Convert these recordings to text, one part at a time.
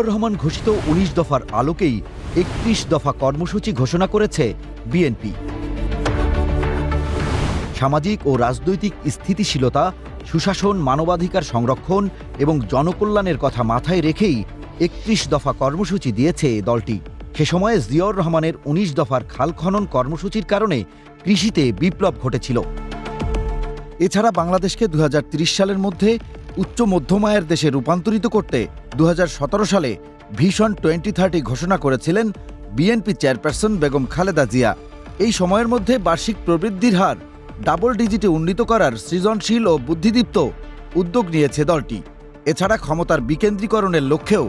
জিয়াউর রহমান ঘোষিত উনিশ দফার আলোকেই একত্রিশ দফা কর্মসূচি ঘোষণা করেছে বিএনপি। সামাজিক ও রাজনৈতিক স্থিতিশীলতা, সুশাসন, মানবাধিকার সংরক্ষণ এবং জনকল্যাণের কথা মাথায় রেখেই একত্রিশ দফা কর্মসূচি দিয়েছে দলটি। সে সময়ে জিয়াউর রহমানের উনিশ দফার খাল খনন কর্মসূচির কারণে কৃষিতে বিপ্লব ঘটেছিল। এছাড়া বাংলাদেশকে দু হাজার ত্রিশ সালের মধ্যে উচ্চ মধ্যম আয়ের দেশে রূপান্তরিত করতে দু হাজার সতেরো সালে ভীষণ টোয়েন্টি থার্টি ঘোষণা করেছিলেন বিএনপি চেয়ারপারসন বেগম খালেদা জিয়া। এই সময়ের মধ্যে বার্ষিক প্রবৃদ্ধির হার ডাবল ডিজিটে উন্নীত করার সৃজনশীল ও বুদ্ধিদীপ্ত উদ্যোগ নিয়েছে দলটি। এছাড়া ক্ষমতার বিকেন্দ্রীকরণের লক্ষ্যেও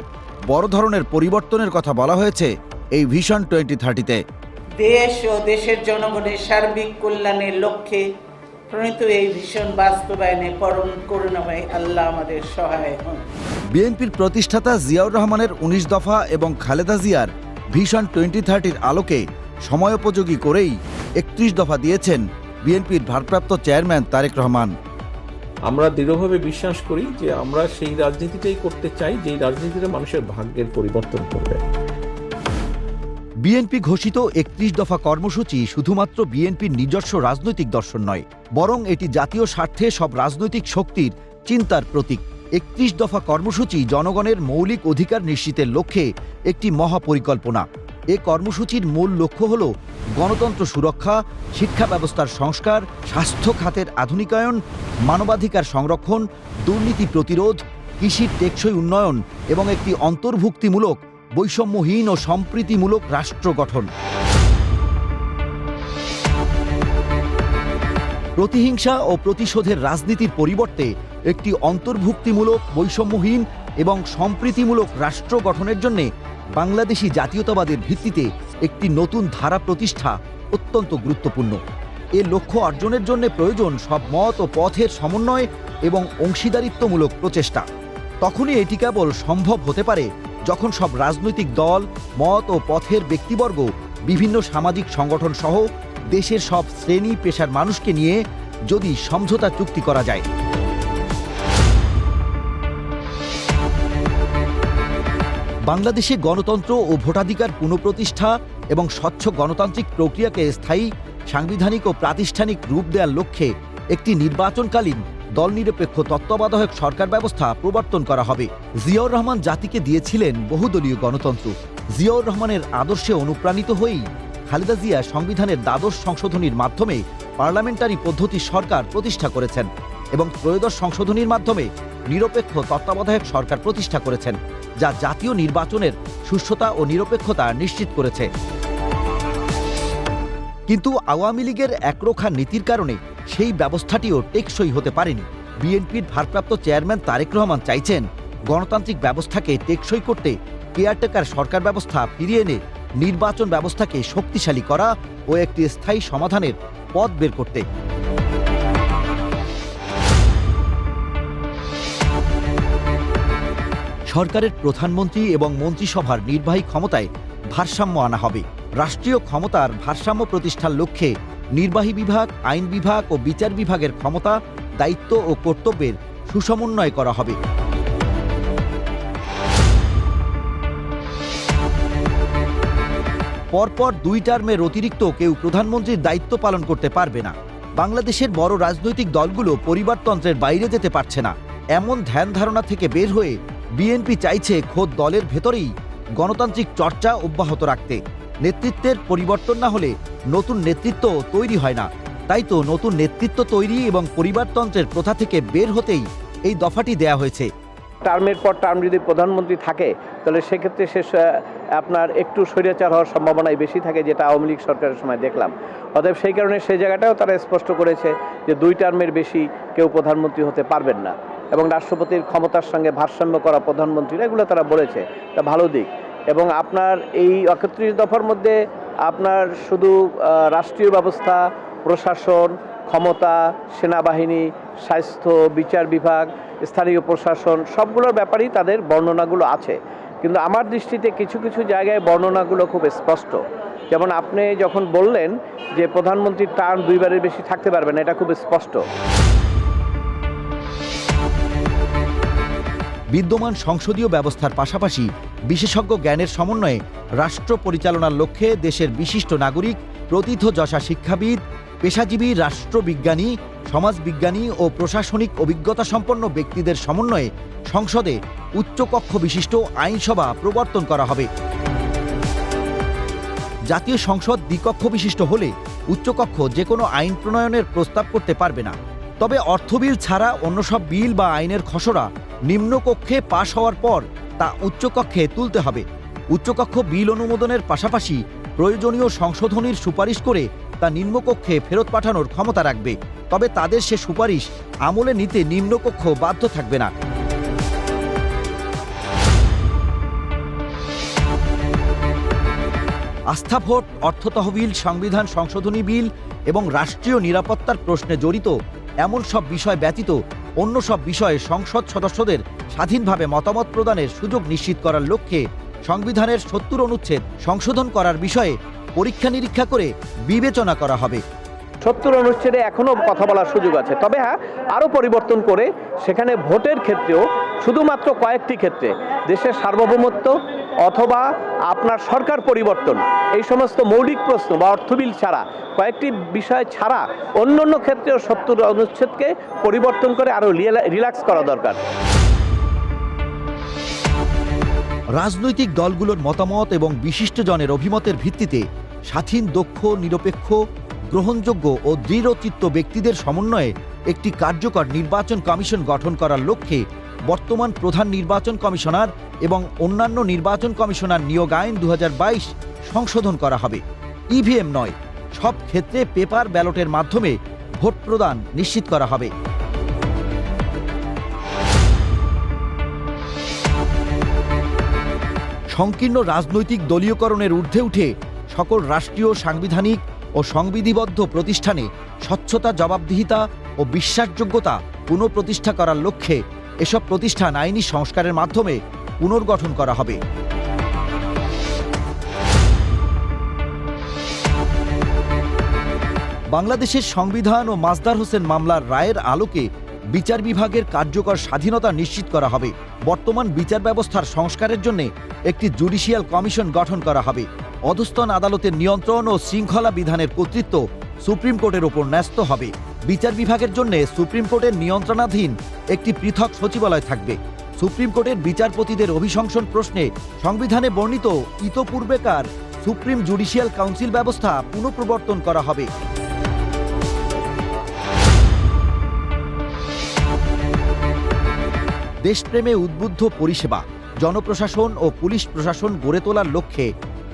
বড় ধরনের পরিবর্তনের কথা বলা হয়েছে এই ভিশন টোয়েন্টি থার্টিতে। দেশ ও দেশের জনগণের সার্বিক কল্যাণের লক্ষ্যে প্রণীত এই ভীষণ বাস্তবায়নে পরম করুণাময় আল্লাহ আমাদের সহায় হন। বিএনপির প্রতিষ্ঠাতা জিয়াউর রহমানের উনিশ দফা এবং খালেদা জিয়ার ভিশন টোয়েন্টি থার্টির আলোকে সময়োপযোগী করেই একত্রিশ দফা দিয়েছেন বিএনপির ভারপ্রাপ্ত চেয়ারম্যান তারেক রহমান। আমরা দৃঢ়ভাবে বিশ্বাস করি যে আমরা সেই রাজনীতিটাই করতে চাই যেই রাজনীতিটা মানুষের ভাগ্যের পরিবর্তন করবে। বিএনপি ঘোষিত একত্রিশ দফা কর্মসূচি শুধুমাত্র বিএনপির নিজস্ব রাজনৈতিক দর্শন নয়, বরং এটি জাতীয় স্বার্থে সব রাজনৈতিক শক্তির চিন্তার প্রতীক। একত্রিশ দফা কর্মসূচি জনগণের মৌলিক অধিকার নিশ্চিতের লক্ষ্যে একটি মহাপরিকল্পনা। এ কর্মসূচির মূল লক্ষ্য হল গণতন্ত্র সুরক্ষা, শিক্ষা ব্যবস্থার সংস্কার, স্বাস্থ্য খাতের আধুনিকায়ন, মানবাধিকার সংরক্ষণ, দুর্নীতি প্রতিরোধ, কৃষির টেকসই উন্নয়ন এবং একটি অন্তর্ভুক্তিমূলক বৈষম্যহীন ও সম্প্রীতিমূলক রাষ্ট্র গঠন। প্রতিহিংসা ও প্রতিশোধের রাজনীতির পরিবর্তে একটি অন্তর্ভুক্তিমূলক, বৈষম্যহীন এবং সম্প্রীতিমূলক রাষ্ট্র গঠনের জন্য বাংলাদেশি জাতীয়তাবাদের ভিত্তিতে একটি নতুন ধারা প্রতিষ্ঠা অত্যন্ত গুরুত্বপূর্ণ। এ লক্ষ্য অর্জনের জন্য প্রয়োজন সব মত ও পথের সমন্বয় এবং অংশীদারিত্বমূলক প্রচেষ্টা। তখনই এটি কেবল সম্ভব হতে পারে যখন সব রাজনৈতিক দল, মত ও পথের ব্যক্তিবর্গ, বিভিন্ন সামাজিক সংগঠন সহ দেশের সব শ্রেণি পেশার মানুষকে নিয়ে যদি সমঝোতা চুক্তি করা যায়। বাংলাদেশে গণতন্ত্র ও ভোটাধিকার পুনঃপ্রতিষ্ঠা এবং স্বচ্ছ গণতান্ত্রিক প্রক্রিয়াকে স্থায়ী, সাংবিধানিক ও প্রাতিষ্ঠানিক রূপ দেওয়ার লক্ষ্যে একটি নির্বাচনকালীন দলনিরপেক্ষ তত্ত্বাবধায়ক সরকার ব্যবস্থা প্রবর্তন করা হবে। জিয়াউর রহমান জাতিকে দিয়েছিলেন বহুদলীয় গণতন্ত্র। জিয়াউর রহমানের আদর্শে অনুপ্রাণিত হয়েই খালেদা জিয়া সংবিধানের দ্বাদশ সংশোধনীর মাধ্যমে পার্লামেন্টারি পদ্ধতি সরকার প্রতিষ্ঠা করেছেন এবং ত্রয়োদশ সংশোধনীর মাধ্যমে নিরপেক্ষ তত্ত্বাবধায়ক সরকার প্রতিষ্ঠা করেছেন, যা জাতীয় নির্বাচনের সুস্থতা ও নিরপেক্ষতা নিশ্চিত করেছে। কিন্তু আওয়ামী লীগের একরোখা নীতির কারণে সেই ব্যবস্থাটিও টেকসই হতে পারেনি। বিএনপির ভারপ্রাপ্ত চেয়ারম্যান তারেক রহমান চাইছেন গণতান্ত্রিক ব্যবস্থাকে টেকসই করতে কেয়ারটেকার সরকার ব্যবস্থা ফিরিয়ে এনে নির্বাচন ব্যবস্থাকে শক্তিশালী করা ও একটি স্থায়ী সমাধানের পথ বের করতে। সরকারের প্রধানমন্ত্রী এবং মন্ত্রিসভার নির্বাহী ক্ষমতায় ভারসাম্য আনা হবে। রাষ্ট্রীয় ক্ষমতার ভারসাম্য প্রতিষ্ঠার লক্ষ্যে নির্বাহী বিভাগ, আইন বিভাগ ও বিচার বিভাগের ক্ষমতা, দায়িত্ব ও কর্তব্যের সুসমন্বয় করা হবে। পরপর দুই টার্মের অতিরিক্ত কেউ প্রধানমন্ত্রীর দায়িত্ব পালন করতে পারবে না। বাংলাদেশের বড় রাজনৈতিক দলগুলো পরিবারতন্ত্রের বাইরে যেতে পারছে না। এমন ধ্যান ধারণা থেকে বের হয়ে বিএনপি চাইছে খোদ দলের ভেতরেই গণতান্ত্রিক চর্চা অব্যাহত রাখতে। নেতৃত্বের পরিবর্তন না হলে নতুন নেতৃত্ব তৈরি হয় না। তাই তো নতুন নেতৃত্ব তৈরি এবং পরিবারতন্ত্রের প্রথা থেকে বের হতেই এই দফাটি দেয়া হয়েছে। টার্মের পর টার্ম যদি প্রধানমন্ত্রী থাকে, তাহলে সেক্ষেত্রে সে আপনার একটু স্বৈরাচার হওয়ার সম্ভাবনাই বেশি থাকে যেটা আওয়ামী লীগ সরকারের সময় দেখলাম। অতএব সেই কারণে সেই জায়গাটাও তারা স্পষ্ট করেছে যে দুই টার্মের বেশি কেউ প্রধানমন্ত্রী হতে পারবেন না। এবং রাষ্ট্রপতির ক্ষমতার সঙ্গে ভারসাম্য করা প্রধানমন্ত্রীরা এগুলো তারা বলেছে। তা ভালো দিক। এবং আপনার এই একত্রিশ দফার মধ্যে আপনার শুধু রাষ্ট্রীয় ব্যবস্থা, প্রশাসন, ক্ষমতা, সেনাবাহিনী, স্বাস্থ্য, বিচার বিভাগ, স্থানীয় প্রশাসন, সবগুলোর ব্যাপারেই তাদের বর্ণনাগুলো আছে। কিন্তু আমার দৃষ্টিতে কিছু কিছু জায়গায় বর্ণনাগুলো খুব স্পষ্ট। যেমন আপনি যখন বললেন যে প্রধানমন্ত্রীর টার্ম দুইবারের বেশি থাকতে পারবে না, এটা খুব স্পষ্ট। বিদ্যমান সংসদীয় ব্যবস্থার পাশাপাশি বিশেষজ্ঞ জ্ঞানের সমন্বয়ে রাষ্ট্র পরিচালনার লক্ষ্যে দেশের বিশিষ্ট নাগরিক প্রথিতযশা শিক্ষাবিদ, পেশাজীবী রাষ্ট্রবিজ্ঞানী, সমাজবিজ্ঞানী ও প্রশাসনিক অভিজ্ঞতা সম্পন্ন ব্যক্তিদের সমন্বয়ে সংসদে উচ্চকক্ষ বিশিষ্ট আইনসভা প্রবর্তন করা হবে। জাতীয় সংসদ দ্বিকক্ষ বিশিষ্ট হলে উচ্চকক্ষ যে কোনো আইন প্রণয়নের প্রস্তাব করতে পারবে না। তবে অর্থ বিল ছাড়া অন্য সব বিল বা আইনের খসড়া নিম্নকক্ষে পাশ হওয়ার পর তা উচ্চকক্ষে তুলতে হবে। উচ্চকক্ষ বিল অনুমোদনের পাশাপাশি প্রয়োজনীয় সংশোধনীর সুপারিশ করে তা নিম্নকক্ষে ফেরত পাঠানোর ক্ষমতা রাখবে। তবে তাদের সে সুপারিশ আমলে নিতে নিম্নকক্ষ বাধ্য থাকবে না। আস্থা ভোট, অর্থ তহবিল, সংবিধান সংশোধনী বিল এবং রাষ্ট্রীয় নিরাপত্তার প্রশ্নে জড়িত এমন সব বিষয় ব্যতীত অন্য সব বিষয়ে সংসদ সদস্যদের স্বাধীনভাবে মতামত প্রদানের সুযোগ নিশ্চিত করার লক্ষ্যে সংবিধানের সত্তর অনুচ্ছেদ সংশোধন করার বিষয়ে পরীক্ষা নিরীক্ষা করে বিবেচনা করা হবে। সত্তর অনুচ্ছেদে এখনও কথা বলার সুযোগ আছে। তবে হ্যাঁ আরও পরিবর্তন করে সেখানে ভোটের ক্ষেত্রেও শুধুমাত্র কয়েকটি ক্ষেত্রে দেশের সার্বভৌমত্ব অথবা আপনার সরকার পরিবর্তন, এই সমস্ত মৌলিক প্রশ্ন বা অর্থবিল ছাড়া, কয়েকটি বিষয় ছাড়া অন্য অন্য ক্ষেত্রেও সত্তর অনুচ্ছেদকে পরিবর্তন করে আরও রিল্যাক্স করা দরকার। রাজনৈতিক দলগুলোর মতামত এবং বিশিষ্টজনের অভিমতের ভিত্তিতে স্বাধীন, দক্ষ, নিরপেক্ষ, গ্রহণযোগ্য ও দৃঢ়চিত্ত ব্যক্তিদের সমন্বয়ে একটি কার্যকর নির্বাচন কমিশন গঠন করার লক্ষ্যে বর্তমান প্রধান নির্বাচন কমিশনার এবং অন্যান্য নির্বাচন কমিশনার নিয়োগ আইন দু হাজার বাইশ সংশোধন করা হবে। ইভিএম নয়, সব ক্ষেত্রে পেপার ব্যালটের মাধ্যমে ভোট প্রদান নিশ্চিত করা হবে। সংকীর্ণ রাজনৈতিক দলীয়করণের ঊর্ধ্বে উঠে সকল রাষ্ট্রীয় সাংবিধানিক ও সংবিধিবদ্ধ প্রতিষ্ঠানে স্বচ্ছতা, জবাবদিহিতা ও বিশ্বাসযোগ্যতা পুনঃপ্রতিষ্ঠা করার লক্ষ্যে এসব প্রতিষ্ঠান আইনি সংস্কারের মাধ্যমে পুনর্গঠন করা হবে। বাংলাদেশের সংবিধান ও মাজদার হোসেন মামলার রায়ের আলোকে বিচার বিভাগের কার্যকর স্বাধীনতা নিশ্চিত করা হবে। বর্তমান বিচার ব্যবস্থার সংস্কারের জন্য একটি জুডিশিয়াল কমিশন গঠন করা হবে। অধস্তন আদালতের নিয়ন্ত্রণ ও শৃঙ্খলা বিধানের কর্তৃত্ব সুপ্রিম কোর্টের ওপর ন্যস্ত হবে। বিচার বিভাগের জন্য সুপ্রিম কোর্টের নিয়ন্ত্রণাধীন একটি পৃথক সচিবালয় থাকবে। সুপ্রিম কোর্টের বিচারপতিদের অভিশংসন প্রশ্নে সংবিধানে বর্ণিত ইতপূর্বেকার সুপ্রিম জুডিশিয়াল কাউন্সিল ব্যবস্থা পুনঃপ্রবর্তন করা হবে। দেশপ্রেমে উদ্বুদ্ধ পরিষেবা, জনপ্রশাসন ও পুলিশ প্রশাসন গড়ে তোলার লক্ষ্যে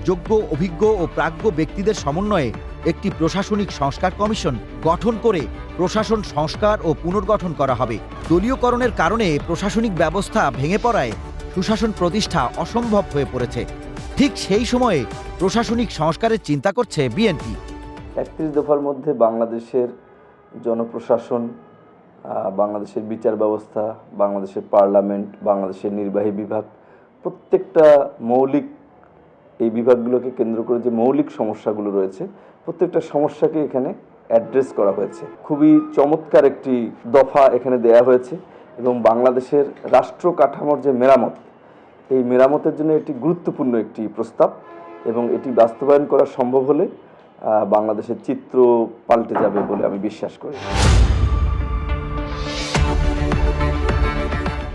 যোগ্য, অভিজ্ঞ ও প্রাজ্ঞ ব্যক্তিদের সমন্বয়ে একটি প্রশাসনিক সংস্কার কমিশন গঠন করে প্রশাসন সংস্কার ও পুনর্গঠন করা হবে। দলীয়করণের কারণে প্রশাসনিক ব্যবস্থা ভেঙে পড়ায় সুশাসন প্রতিষ্ঠা অসম্ভব হয়ে পড়েছে। ঠিক সেই সময়ে প্রশাসনিক সংস্কারের চিন্তা করছে বিএনপি। একত্রিশ দফার মধ্যে বাংলাদেশের জনপ্রশাসন বাংলাদেশের বিচার ব্যবস্থা, বাংলাদেশের পার্লামেন্ট, বাংলাদেশের নির্বাহী বিভাগ, প্রত্যেকটা মৌলিক এই বিভাগগুলোকে কেন্দ্র করে যে মৌলিক সমস্যাগুলো রয়েছে, প্রত্যেকটা সমস্যাকে এখানে অ্যাড্রেস করা হয়েছে। খুবই চমৎকার একটি দফা এখানে দেয়া হয়েছে এবং বাংলাদেশের রাষ্ট্র কাঠামোর যে মেরামত, এই মেরামতের জন্য এটি গুরুত্বপূর্ণ একটি প্রস্তাব এবং এটি বাস্তবায়ন করা সম্ভব হলে বাংলাদেশের চিত্র পাল্টে যাবে বলে আমি বিশ্বাস করি।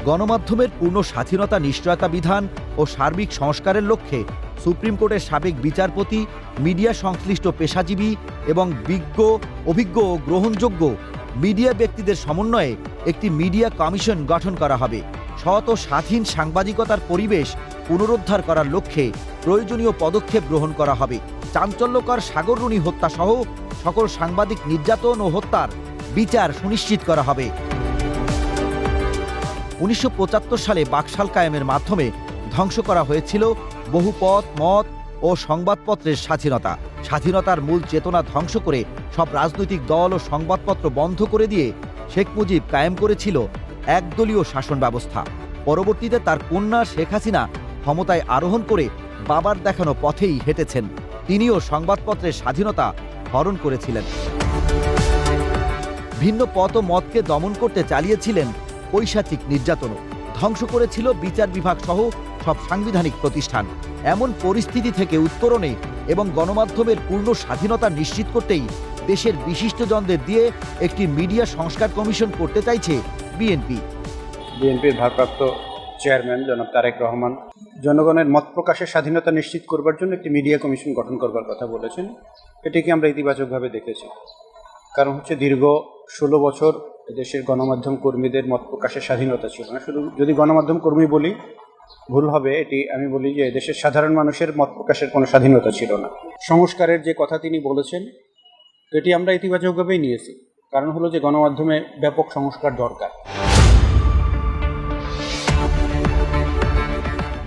গণমাধ্যমের পূর্ণ স্বাধীনতা, নিশ্চয়তা বিধান ও সার্বিক সংস্কারের লক্ষ্যে সুপ্রিম কোর্টের সাবেক বিচারপতি, মিডিয়া সংশ্লিষ্ট পেশাজীবী এবং বিজ্ঞ, অভিজ্ঞ ও গ্রহণযোগ্য মিডিয়া ব্যক্তিদের সমন্বয়ে একটি মিডিয়া কমিশন গঠন করা হবে। সৎ ও স্বাধীন সাংবাদিকতার পরিবেশ পুনরুদ্ধার করার লক্ষ্যে প্রয়োজনীয় পদক্ষেপ গ্রহণ করা হবে। চাঞ্চল্যকর সাগররুণী হত্যা সহ সকল সাংবাদিক নির্যাতন ও হত্যার বিচার সুনিশ্চিত করা হবে। উনিশশো পঁচাত্তর সালে বাকশাল কায়েমের মাধ্যমে ধ্বংস করা হয়েছিল বহু পথ মত ও সংবাদপত্রের স্বাধীনতা। স্বাধীনতার মূল চেতনা ধ্বংস করে সব রাজনৈতিক দল ও সংবাদপত্র বন্ধ করে দিয়ে শেখ মুজিব কায়েম করেছিল একদলীয় শাসন ব্যবস্থা। পরবর্তীতে তার কন্যা শেখ হাসিনা ক্ষমতায় আরোহণ করে বাবার দেখানো পথেই হেঁটেছেন। তিনিও সংবাদপত্রের স্বাধীনতা হরণ করেছিলেন। ভিন্ন পথ ও মতকে দমন করতে চালিয়েছিলেন পৈশাচিক নির্যাতনও। ধ্বংস করেছিল বিচার বিভাগ সহ সব সাংবিধানিক প্রতিষ্ঠান। এমন পরিস্থিতি থেকে উত্তরণে এবং গণমাধ্যমের পূর্ণ স্বাধীনতা নিশ্চিত করতেই দেশের বিশিষ্টজনদের দিয়ে একটি মিডিয়া সংস্কার কমিশন করতে চাইছে বিএনপি। বিএনপির ভারপ্রাপ্ত চেয়ারম্যান জনাব তারেক রহমান জনগণের মত প্রকাশের স্বাধীনতা নিশ্চিত করবার জন্য একটি মিডিয়া কমিশন গঠন করবার কথা বলেছেন। এটিকে আমরা ইতিবাচকভাবে দেখেছি। কারণ হচ্ছে দীর্ঘ ষোলো বছর দেশের গণমাধ্যম কর্মীদের মত প্রকাশের স্বাধীনতা ছিল না। শুধু যদি গণমাধ্যম কর্মী বলি ভুল হবে, এটি আমি বলি যে দেশের সাধারণ মানুষের মত প্রকাশের কোনো স্বাধীনতা ছিল না। সংস্কারের যে কথা তিনি বলেছেন, এটি আমরা ইতিবাচকভাবেই নিয়েছি। কারণ হলো যে গণমাধ্যমে ব্যাপক সংস্কার দরকার।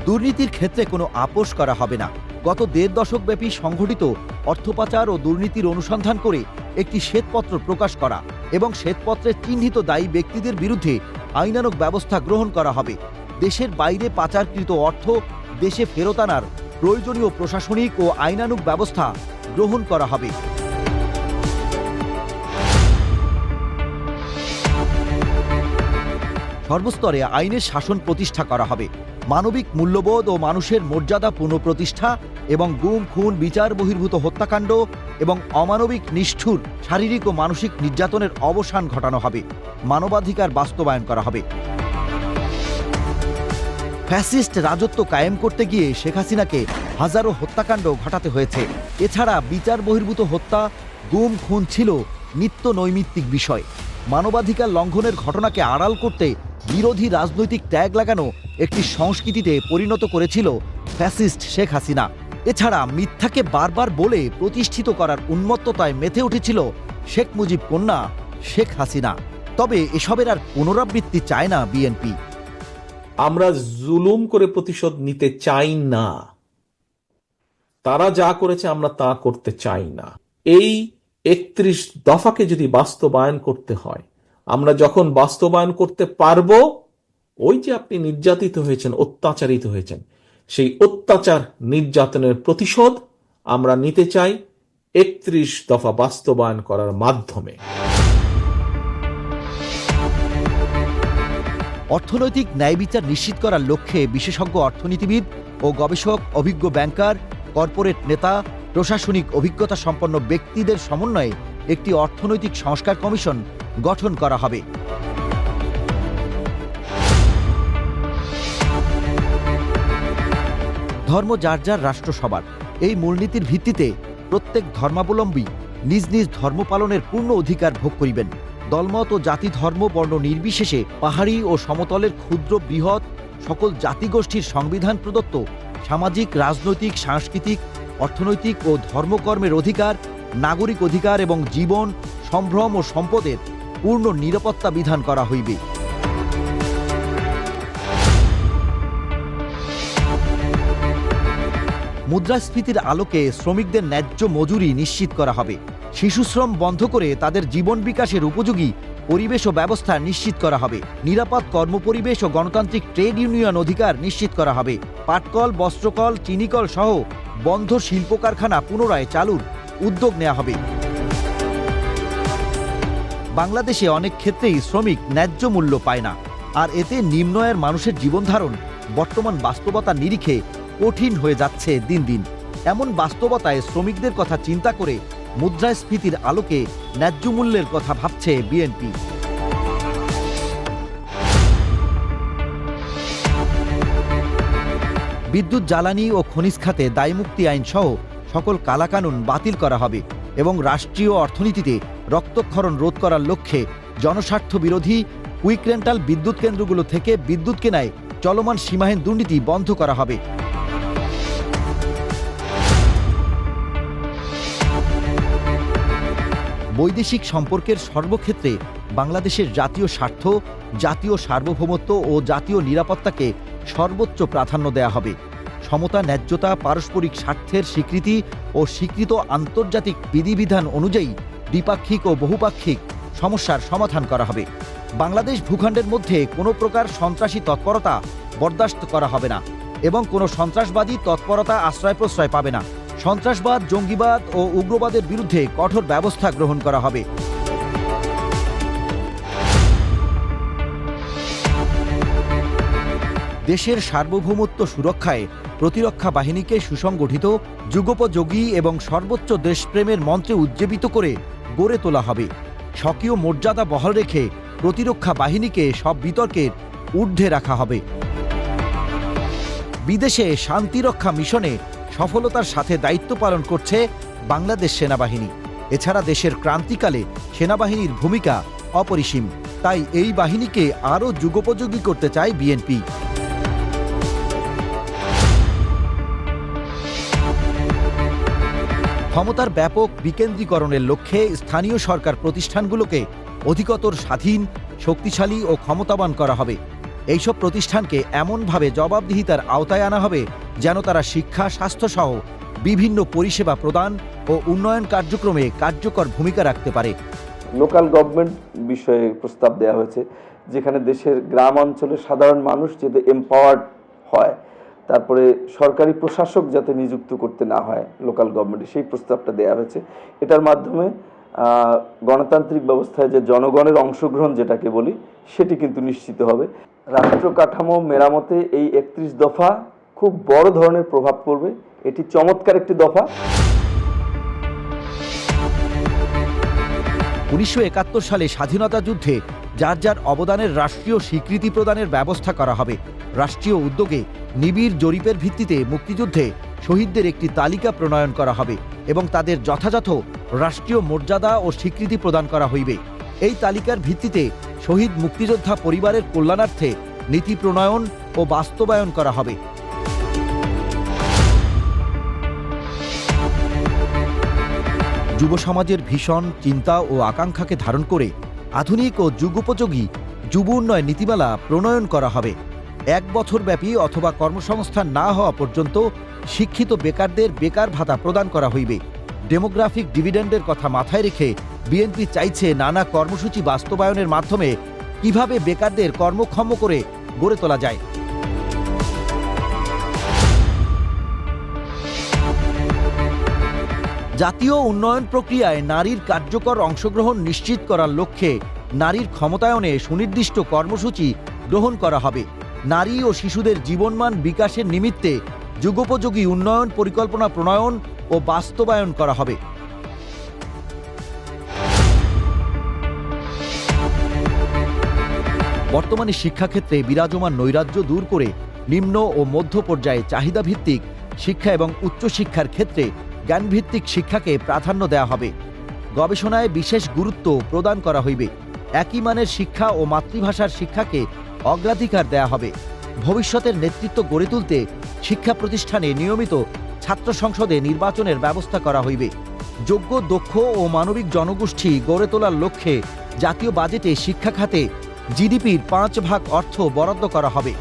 দুর্নীতির ক্ষেত্রে কোনো আপোষ করা হবে না। গত দেড় দশক ব্যাপী সংঘটিত অর্থপাচার ও দুর্নীতির অনুসন্ধান করে একটি শ্বেতপত্র প্রকাশ করা এবং শ্বেতপত্রে চিহ্নিত দায়ী ব্যক্তিদের বিরুদ্ধে আইনানুগ ব্যবস্থা গ্রহণ করা হবে। দেশের বাইরে পাচারকৃত অর্থ দেশে ফেরত আনার প্রয়োজনীয় প্রশাসনিক ও আইনানুগ ব্যবস্থা গ্রহণ করা হবে। সর্বস্তরে আইনের শাসন প্রতিষ্ঠা করা হবে। মানবিক মূল্যবোধ ও মানুষের মর্যাদা পুনঃপ্রতিষ্ঠা এবং গুম, খুন, বিচার, বহির্ভূত হত্যাকাণ্ড এবং অমানবিক, নিষ্ঠুর, শারীরিক ও মানসিক নির্যাতনের অবসান ঘটানো হবে। মানবাধিকার বাস্তবায়ন করা হবে। ফ্যাসিস্ট রাজত্ব কায়েম করতে গিয়ে শেখ হাসিনাকে হাজারো হত্যাকাণ্ড ঘটাতে হয়েছে। এছাড়া বিচার বহির্ভূত হত্যা, গুম, খুন ছিল নিত্য নৈমিত্তিক বিষয়। মানবাধিকার লঙ্ঘনের ঘটনাকে আড়াল করতে বিরোধী রাজনৈতিক ট্যাগ লাগানো একটি সংস্কৃতিতে পরিণত করেছিল ফ্যাসিস্ট শেখ হাসিনা। এছাড়া মিথ্যাকে বারবার বলে প্রতিষ্ঠিত করার উন্মত্ততায় মেতে উঠেছিল শেখ মুজিব কন্যা শেখ হাসিনা। তবে এসবের আর পুনরাবৃত্তি চায় না বিএনপি। আমরা জুলুম করে প্রতিশোধ নিতে চাই না। তারা যা করেছে আমরা তা করতে চাই না। এই একত্রিশ দফাকে যদি বাস্তবায়ন করতে হয়, আমরা যখন বাস্তবায়ন করতে পারব, ওই যে আপনি নির্যাতিত হয়েছেন, অত্যাচারিত হয়েছেন, সেই অত্যাচার নির্যাতনের প্রতিশোধ আমরা নিতে চাই একত্রিশ দফা বাস্তবায়ন করার মাধ্যমে। অর্থনৈতিক ন্যায় বিচার নিশ্চিত করার লক্ষ্যে বিশেষজ্ঞ অর্থনীতিবিদ ও গবেষক, অভিজ্ঞ ব্যাংকার, কর্পোরেট নেতা, প্রশাসনিক অভিজ্ঞতা সম্পন্ন ব্যক্তিদের সমন্বয়ে একটি অর্থনৈতিক সংস্কার কমিশন গঠন করা হবে। ধর্ম যার যার রাষ্ট্র সবার এই মূলনীতির ভিত্তিতে প্রত্যেক ধর্মাবলম্বী নিজ নিজ ধর্ম পালনের পূর্ণ অধিকার ভোগ করিবেন। দলমত ও জাতি ধর্ম বর্ণ নির্বিশেষে পাহাড়ি ও সমতলের ক্ষুদ্র বৃহৎ সকল জাতিগোষ্ঠীর সংবিধান প্রদত্ত সামাজিক, রাজনৈতিক, সাংস্কৃতিক, অর্থনৈতিক ও ধর্মকর্মের অধিকার, নাগরিক অধিকার এবং জীবন, সম্ভ্রম ও সম্পদের পূর্ণ নিরাপত্তা বিধান করা হইবে। মুদ্রাস্ফীতির আলোকে শ্রমিকদের ন্যায্য মজুরি নিশ্চিত করা হবে। শিশুশ্রম বন্ধ করে তাদের জীবন বিকাশের উপযোগী পরিবেশ ও ব্যবস্থা নিশ্চিত করা হবে। নিরাপদ কর্মপরিবেশ ও গণতান্ত্রিক ট্রেড ইউনিয়ন অধিকার নিশ্চিত করা হবে। পাটকল, বস্ত্রকল, চিনিকল সহ বন্ধ শিল্প কারখানা পুনরায় চালুর উদ্যোগ নেওয়া হবে। বাংলাদেশে অনেক ক্ষেত্রেই শ্রমিক ন্যায্য মূল্য পায় না। আর এতে নিম্ন আয়ের মানুষের জীবনধারণ বর্তমান বাস্তবতার নিরিখে কঠিন হয়ে যাচ্ছে দিন দিন। এমন বাস্তবতায় শ্রমিকদের কথা চিন্তা করে মুদ্রাস্ফীতির আলোকে ন্যায্য মূল্যের কথা ভাবছে বিএনপি বিদ্যুৎ, জ্বালানি ও খনিজ খাতে দায়মুক্তি আইন সহ সকল কালাকানুন বাতিল করা হবে এবং রাষ্ট্রীয় অর্থনীতিতে রক্তক্ষরণ রোধ করার লক্ষ্যে জনস্বার্থ বিরোধী কুইক রেন্টাল বিদ্যুৎ কেন্দ্রগুলো থেকে বিদ্যুৎ কেনায় চলমান সীমাহীন দুর্নীতি বন্ধ করা হবে। বৈদেশিক সম্পর্কের সর্বক্ষেত্রে বাংলাদেশের জাতীয় স্বার্থ, জাতীয় সার্বভৌমত্ব ও জাতীয় নিরাপত্তাকে সর্বোচ্চ প্রাধান্য দেয়া হবে। সমতা, ন্যায্যতা, পারস্পরিক স্বার্থের স্বীকৃতি ও স্বীকৃত আন্তর্জাতিক বিধিবিধান অনুযায়ী দ্বিপাক্ষিক ও বহুপাক্ষিক সমস্যার সমাধান করা হবে। বাংলাদেশ ভূখণ্ডের মধ্যে কোনো প্রকার সন্ত্রাসী তৎপরতা বরদাস্ত করা হবে না এবং কোনো সন্ত্রাসবাদী তৎপরতা আশ্রয় প্রশ্রয় পাবে না। সন্ত্রাসবাদ, জঙ্গিবাদ ও উগ্রবাদের বিরুদ্ধে কঠোর ব্যবস্থা গ্রহণ করা হবে। দেশের সার্বভৌমত্ব সুরক্ষায় প্রতিরক্ষা বাহিনীকে সুসংগঠিত, যুগোপযোগী এবং সর্বোচ্চ দেশপ্রেমের মন্ত্রে উজ্জীবিত করে গড়ে তোলা হবে। স্বকীয় মর্যাদা বহাল রেখে প্রতিরক্ষা বাহিনীকে সব বিতর্কের ঊর্ধ্বে রাখা হবে। বিদেশে শান্তিরক্ষা মিশনে সফলতার সাথে দায়িত্ব পালন করছে বাংলাদেশ সেনাবাহিনী। এছাড়া দেশের ক্রান্তিকালে সেনাবাহিনীর ভূমিকা অপরিসীম। তাই এই বাহিনীকে আরও যুগোপযোগী করতে চায় বিএনপি। ক্ষমতার ব্যাপক বিকেন্দ্রীকরণের লক্ষ্যে স্থানীয় সরকার প্রতিষ্ঠানগুলোকে অধিকতর স্বাধীন, শক্তিশালী ও ক্ষমতাবান করা হবে। এইসব প্রতিষ্ঠানকে এমনভাবে জবাবদিহিতার আওতায় আনা হবে যেন তারা শিক্ষা, স্বাস্থ্যসহ বিভিন্ন পরিষেবা প্রদান ও উন্নয়ন কার্যক্রমে কার্যকর ভূমিকা রাখতে পারে। লোকাল গভর্নমেন্ট বিষয়ে প্রস্তাব দেওয়া হয়েছে, যেখানে দেশের গ্রাম অঞ্চলের সাধারণ মানুষ যাতে এম্পাওয়ার্ড হয়, তারপরে সরকারি প্রশাসক যাতে নিযুক্ত করতে না হয় লোকাল গভর্নমেন্টে সেই প্রস্তাবটা দেওয়া হয়েছে। এটার মাধ্যমে গণতান্ত্রিক ব্যবস্থায় যে জনগণের অংশগ্রহণ যেটাকে বলি, সেটি কিন্তু নিশ্চিত হবে। রাষ্ট্র কাঠামো মেরামতে এই একত্রিশ দফা খুব বড় ধরনের প্রভাব পড়বে। এটি চমৎকার একটি দফা। উনিশশো একাত্তর সালে স্বাধীনতা যুদ্ধে যার যার অবদানের রাষ্ট্রীয় স্বীকৃতি প্রদানের ব্যবস্থা করা হবে, রাষ্ট্রীয় উদ্যোগে নিবিড় জরিপের ভিত্তিতে মুক্তিযুদ্ধে শহীদদের একটি তালিকা প্রণয়ন করা হবে এবং তাদের যথাযথ রাষ্ট্রীয় মর্যাদা ও স্বীকৃতি প্রদান করা হইবে। এই তালিকার ভিত্তিতে শহীদ মুক্তিযোদ্ধা পরিবারের কল্যাণার্থে নীতি প্রণয়ন ও বাস্তবায়ন করা হবে। যুব সমাজের ভীষণ চিন্তা ও আকাঙ্ক্ষাকে ধারণ করে আধুনিক ও যুগোপযোগী যুব উন্নয়ন নীতিমালা প্রণয়ন করা হবে। এক বছর ব্যাপী অথবা কর্মসংস্থান না হওয়া পর্যন্ত শিক্ষিত বেকারদের বেকার ভাতা প্রদান করা হইবে। ডেমোগ্রাফিক ডিভিডেন্ডের কথা মাথায় রেখে বিএনপি চাইছে নানা কর্মসূচি বাস্তবায়নের মাধ্যমে কীভাবে বেকারদের কর্মক্ষম করে গড়ে তোলা যায়। জাতীয় উন্নয়ন প্রক্রিয়ায় নারীর কার্যকর অংশগ্রহণ নিশ্চিত করার লক্ষ্যে নারীর ক্ষমতায়নে সুনির্দিষ্ট কর্মসূচি গ্রহণ করা হবে। নারী ও শিশুদের জীবনমান বিকাশের নিমিত্তে যুগোপযোগী উন্নয়ন পরিকল্পনা প্রণয়ন ও বাস্তবায়ন করা হবে। বর্তমানে শিক্ষাক্ষেত্রে বিরাজমান নৈরাজ্য দূর করে নিম্ন ও মধ্য পর্যায়ে চাহিদা ভিত্তিক শিক্ষা এবং উচ্চশিক্ষার ক্ষেত্রে জ্ঞানভিত্তিক শিক্ষাকে প্রাধান্য দেওয়া হবে। গবেষণায় বিশেষ গুরুত্ব প্রদান করা হইবে। একই মানের শিক্ষা ও মাতৃভাষার শিক্ষাকে অগ্রাধিকার দেয়া হবে। ভবিষ্যতের নেতৃত্ব গড়ে তুলতে শিক্ষা প্রতিষ্ঠানে নিয়মিত ছাত্র সংসদে নির্বাচনের ব্যবস্থা করা হইবে। যোগ্য, দক্ষ ও মানবিক জনগোষ্ঠী গড়ে তোলার লক্ষ্যে জাতীয় বাজেটে শিক্ষা খাতে জিডিপির পাঁচ ভাগ অর্থ বরাদ্দ করা হবে।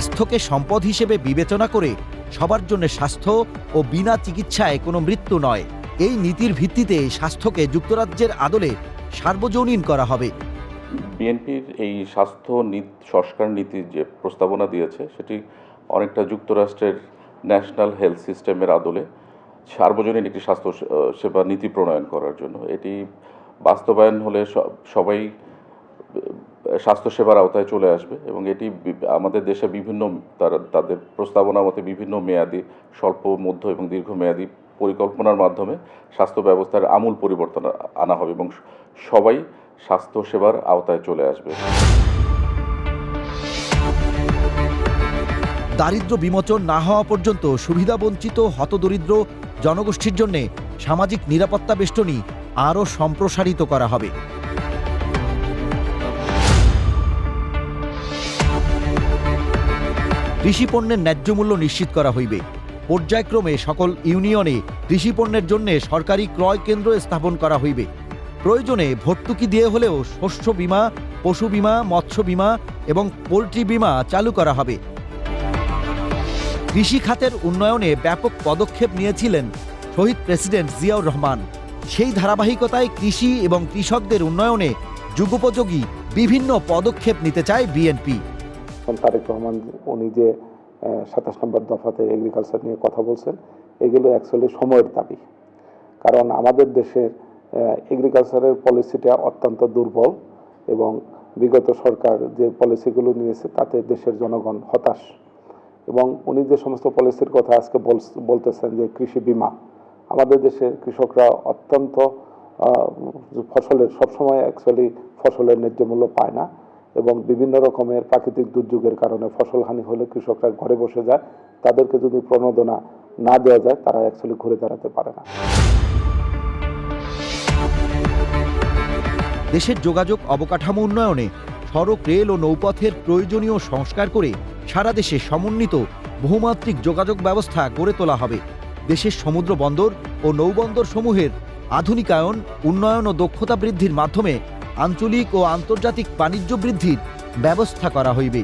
স্বাস্থ্যকে সম্পদ হিসেবে বিবেচনা করে সবার জন্য স্বাস্থ্য ও বিনা চিকিৎসায় কোনো মৃত্যু নয়। এই নীতির ভিত্তিতে স্বাস্থ্যকে যুক্তরাজ্যের আদলে সার্বজনীন করা হবে। বিএনপির এই স্বাস্থ্য নীতি, সংস্কার নীতির যে প্রস্তাবনা দিয়েছে, সেটি অনেকটা যুক্তরাষ্ট্রের ন্যাশনাল হেলথ সিস্টেমের আদলে সার্বজনীন একটি স্বাস্থ্য সেবা নীতি প্রণয়ন করার জন্য। এটি বাস্তবায়ন হলে সবাই স্বাস্থ্যসেবার আওতায় চলে আসবে এবং এটি আমাদের দেশে বিভিন্ন তারা, তাদের প্রস্তাবনা মতে বিভিন্ন মেয়াদি, স্বল্প, মধ্য এবং দীর্ঘমেয়াদী পরিকল্পনার মাধ্যমে স্বাস্থ্য ব্যবস্থার আমূল পরিবর্তন আনা হবে এবং সবাই স্বাস্থ্যসেবার আওতায় চলে আসবে। দারিদ্র্য বিমোচন না হওয়া পর্যন্ত সুবিধাবঞ্চিত হতদরিদ্র জনগোষ্ঠীর জন্য সামাজিক নিরাপত্তা বেষ্টনী আরও সম্প্রসারিত করা হবে। কৃষি পণ্যের ন্যায্য মূল্য নিশ্চিত করা হইবে। পর্যায়ক্রমে সকল ইউনিয়নে কৃষি পণ্যের জন্য সরকারি ক্রয় কেন্দ্র স্থাপন করা হইবে। প্রয়োজনে ভর্তুকি দিয়ে হলেও শস্য বীমা, পশু বীমা, মৎস্য বীমা এবং পোলট্রি বীমা চালু করা হবে। কৃষি খাতের উন্নয়নে ব্যাপক পদক্ষেপ নিয়েছিলেন শহীদ প্রেসিডেন্ট জিয়াউর রহমান। সেই ধারাবাহিকতায় কৃষি এবং কৃষকদের উন্নয়নে যুগোপযোগী বিভিন্ন পদক্ষেপ নিতে চায় বিএনপি। তারেক রহমান উনি যে সাতাশ নম্বর দফাতে এগ্রিকালচার নিয়ে কথা বলছেন, এগুলো অ্যাকচুয়ালি সময়ের দাবি। কারণ আমাদের দেশের এগ্রিকালচারের পলিসিটা অত্যন্ত দুর্বল এবং বিগত সরকার যে পলিসিগুলো নিয়েছে তাতে দেশের জনগণ হতাশ। এবং উনি যে সমস্ত পলিসির কথা আজকে বলতেছেন যে কৃষি বিমা, আমাদের দেশের কৃষকরা অত্যন্ত ফসলের, সবসময় অ্যাকচুয়ালি ফসলের ন্যায্য মূল্য পায় না। এবং বিভিন্ন রকমের প্রাকৃতিক দুর্যোগের কারণে ফসল হানি হলে কৃষকরা ঘরে বসে যায়। তাদেরকে যদি প্রণোদনা না দেওয়া যায়, তারা অ্যাকচুয়ালি ঘুরে দাঁড়াতে পারে না। দেশের যোগাযোগ অবকাঠামো উন্নয়নে সড়ক, রেল ও নৌপথের প্রয়োজনীয় সংস্কার করে সারা দেশে সমন্বিত বহুমাত্রিক যোগাযোগ ব্যবস্থা গড়ে তোলা হবে। দেশের সমুদ্র বন্দর ও নৌবন্দর সমূহের আধুনিকায়ন, উন্নয়ন ও দক্ষতা বৃদ্ধির মাধ্যমে আঞ্চলিক ও আন্তর্জাতিক বাণিজ্য বৃদ্ধির ব্যবস্থা করা হইবে।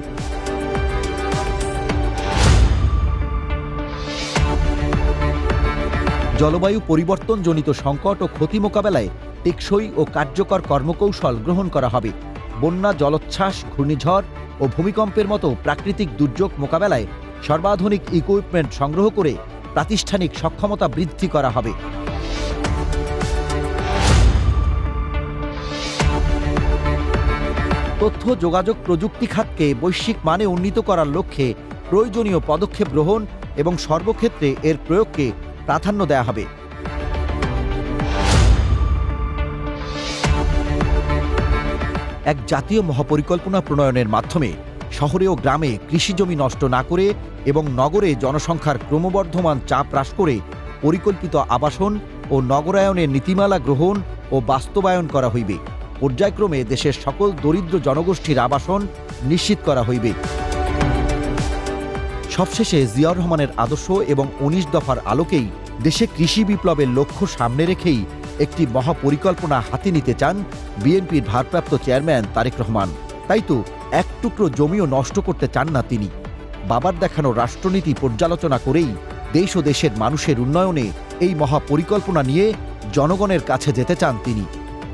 জলবায়ু পরিবর্তনজনিত সংকট ও ক্ষতি মোকাবেলায় টেকসই ও কার্যকর কর্মকৌশল গ্রহণ করা হবে। বন্যা, জলোচ্ছ্বাস, ঘূর্ণিঝড় ও ভূমিকম্পের মতো প্রাকৃতিক দুর্যোগ মোকাবেলায় সর্বাধুনিক ইকুইপমেন্ট সংগ্রহ করে প্রাতিষ্ঠানিক সক্ষমতা বৃদ্ধি করা হবে। তথ্য, যোগাযোগ, প্রযুক্তি খাতকে বৈশ্বিক মানে উন্নীত করার লক্ষ্যে প্রয়োজনীয় পদক্ষেপ গ্রহণ এবং সর্বক্ষেত্রে এর প্রয়োগকে প্রাধান্য দেয়া হবে। এক জাতীয় মহাপরিকল্পনা প্রণয়নের মাধ্যমে শহরে ও গ্রামে কৃষিজমি নষ্ট না করে এবং নগরে জনসংখ্যার ক্রমবর্ধমান চাপ হ্রাস করে পরিকল্পিত আবাসন ও নগরায়নের নীতিমালা গ্রহণ ও বাস্তবায়ন করা হইবে। পর্যায়ক্রমে দেশের সকল দরিদ্র জনগোষ্ঠীর আবাসন নিশ্চিত করা হইবে। সবশেষে জিয়াউর রহমানের আদর্শ এবং উনিশ দফার আলোকেই দেশে কৃষি বিপ্লবের লক্ষ্য সামনে রেখেই একটি মহাপরিকল্পনা হাতে নিতে চান বিএনপির ভারপ্রাপ্ত চেয়ারম্যান তারেক রহমান। তাই তো এক টুকরো জমিও নষ্ট করতে চান না তিনি। বাবার দেখানো রাষ্ট্রনীতি পর্যালোচনা করেই দেশ ও দেশের মানুষের উন্নয়নে এই মহাপরিকল্পনা নিয়ে জনগণের কাছে যেতে চান তিনি।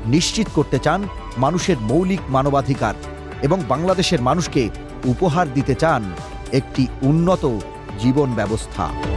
নিশ্চিত করতে চান মানুষের মৌলিক মানবাধিকার এবং বাংলাদেশের মানুষকে উপহার দিতে চান একটি উন্নত জীবন ব্যবস্থা।